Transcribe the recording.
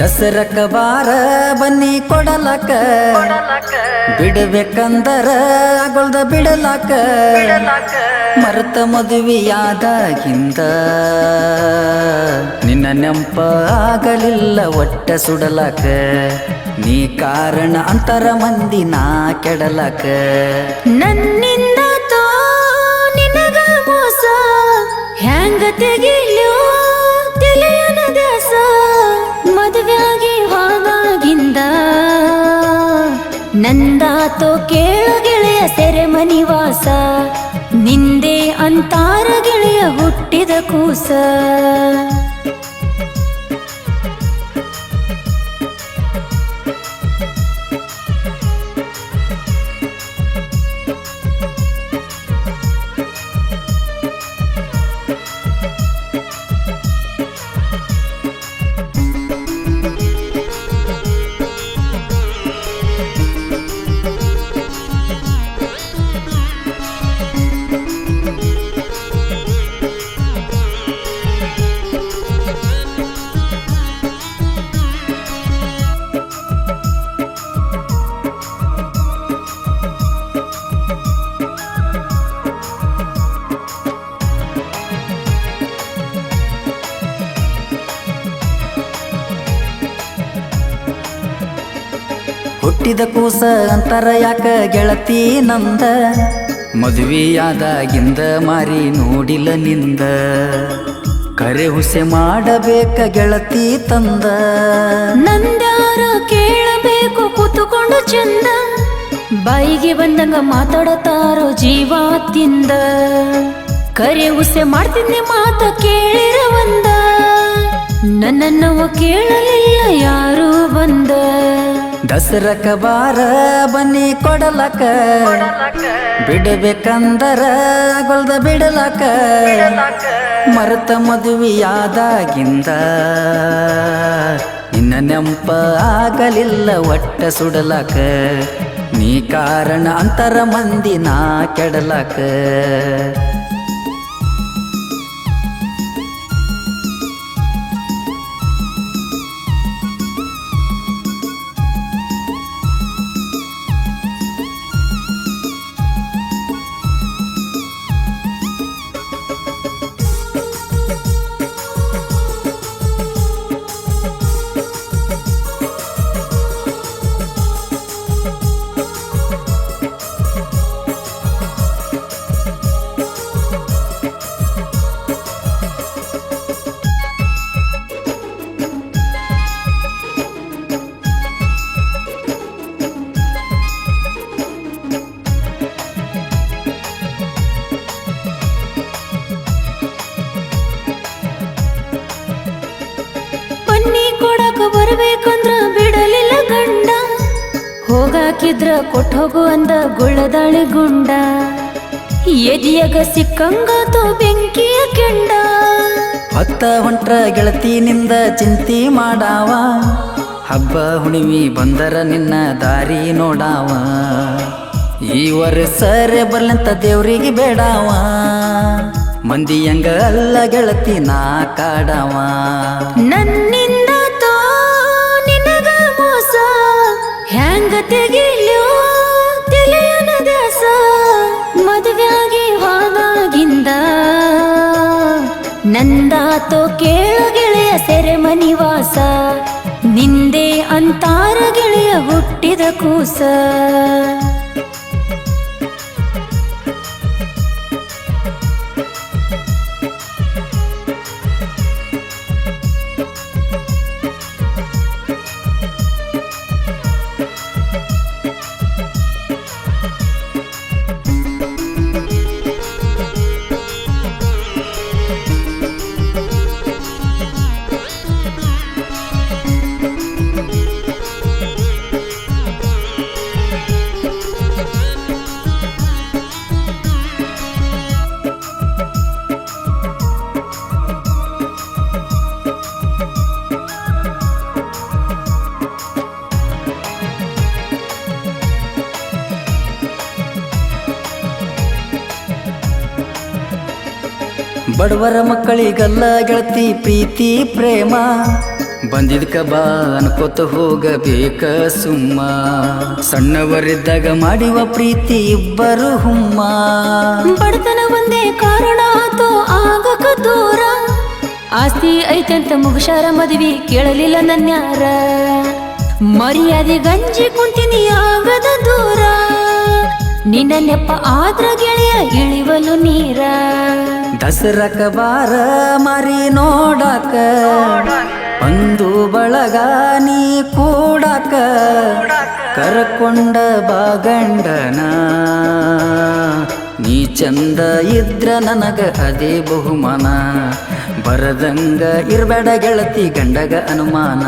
ದಸರಕ ಬಾರ ಬನ್ನಿ ಕೊಡಲಕ. ಬಿಡಬೇಕಂದರ ಆಗೊಳ್ದ ಬಿಡಲಾಕ. ಮರೆತ ಮದುವೆಯಾದಾಗಿಂದ. ನಿನ್ನ ನೆಂಪ ಆಗಲಿಲ್ಲ ಒಟ್ಟ ಸುಡಲಕ. ನೀ ಕಾರಣ ಅಂತರ ಮಂದಿ ನಾ ಕೆಡಲಕ. ನನ್ನಿಂದ ತೋ ನಿನಗ ಮೋಸ. ಹೆಂಗ ತೆಗಿಲ್ಯೋ ಮದುವೆಯಾಗಿ ಹೋದಾಗಿಂದ ನಂದಾತೋ ಕೇಳು ಗೆಳೆಯ ಸೆರೆಮನಿ ವಾಸ ನಿಂದೆ ಅಂತಾರ ಗೆಳೆಯ ಹುಟ್ಟಿದ ಕೂಸ. ಹುಟ್ಟಿದ ಕೂಸ ಅಂತರ ಯಾಕ ಗೆಳತಿ ನಂದ? ಮದುವೆಯಾದಾಗಿಂದ ಮಾರಿ ನೋಡಿಲ್ಲ ನಿಂದ. ಕರೆ ಹುಸೆ ಮಾಡಬೇಕ ಗೆಳತಿ ತಂದ. ನಂದ್ಯಾರ ಕೇಳಬೇಕು ಕೂತುಕೊಂಡು ಚಂದ. ಬಾಯಿಗೆ ಬಂದಂಗ ಮಾತಾಡತಾರೋ ಜೀವಾತಿಂದ ಕರೆ ಹುಸೆ ಮಾಡ್ತಿದ್ದೆ ಮಾತ ಕೇಳಿರ ಒಂದ. ನನ್ನನ್ನವ ಕೇಳಲಿಲ್ಲ ಯಾರು ಬಂದ. ದಸರಕ ಬಾರ ಬನ್ನಿ ಕೊಡಲಕ ಬಿಡಬೇಕಂದರ ಗೊಲ್ದ ಬಿಡಲಕ ಮರತ ಮದುವೆಯಾದಾಗಿಂದ ನಿನ್ನ ನೆಂಪ ಆಗಲಿಲ್ಲ ಒಟ್ಟ ಸುಡಲಕ ನೀ ಕಾರಣ ಅಂತರ ಮಂದಿ ನಾ ಕೆಡಲಕ ಬರ್ಬೇಕಂದ್ರ ಬಿಡಲಿಲ್ಲ ಗಂಡ. ಹೋಗಾಕಿದ್ರ ಕೊಟ್ಟೋಗು ಅಂದ ಗುಳ್ಳದಾಳಿ ಗುಂಡ. ಎದಿಯಾಗ ಸಿಕ್ಕಂಗಾತು ಬೆಂಕಿಯ ಕೆಂಡ. ಹೊತ್ತ ಹೊಂಟ್ರ ಗೆಳತಿನಿಂದ ಚಿಂತಿ ಮಾಡಾವ. ಹಬ್ಬ ಹುಣಿವಿ ಬಂದರ ನಿನ್ನ ದಾರಿ ನೋಡಾವ. ಈ ವರ್ಷರೆ ಬರ್ಲಂತ ದೇವ್ರಿಗೆ ಬೇಡಾವ. ಮಂದಿ ಹಂಗ ಅಲ್ಲ ಗೆಳತಿ ನಾ ಕಾಡಾವ. ನನ್ನಿಂದ ನಂದಾತೋ ಕೇಳು ಗೆಳೆಯ ಸೆರೆಮನಿ ವಾಸ. ನಿಂದೆ ಅಂತಾರ ಗೆಳೆಯ ಹುಟ್ಟಿದ ಕೂಸ. ಬಡವರ ಮಕ್ಕಳಿಗಲ್ಲ ಗೆಳತಿ ಪ್ರೀತಿ, ಪ್ರೇಮ. ಬಂದಿದ್ಕ ಬಾ ಅನ್ಕೋತ ಹೋಗಬೇಕ ಸುಮ್ಮ. ಸಣ್ಣವರಿದ್ದಾಗ ಮಾಡಿವ ಪ್ರೀತಿ ಇಬ್ಬರು ಹುಮ್ಮ. ಬಡತನ ಒಂದೇ ಕಾರಣ ಆಗಕ ದೂರ. ಆಸ್ತಿ ಐತಂತ ಮುಗುಷಾರ ಮದುವೆ ಕೇಳಲಿಲ್ಲ ನನ್ಯಾರ. ಮರ್ಯಾದೆ ಗಂಜಿ ಕುಂತಿನಿ ಆಗದ ದೂರ. ನಿನ್ನ ನೆಪ್ಪ ಆದ್ರ ಗೆಳೆಯ ಇಳಿವಲು ನೀರ. ದಸರಕ ಬಾರ ಮರಿ ನೋಡಕ. ಒಂದು ಬಳಗ ನೀ ಕೂಡಕ. ಕರಕೊಂಡ ಬಾಗಂಡನ. ನೀ ಚಂದ ಇದ್ರ ನನಗ ಅದೇ ಬಹುಮಾನ. ಬರದಂಗ ಇರ್ಬೇಡ ಗೆಳತಿ ಗಂಡಗ ಅನುಮಾನ.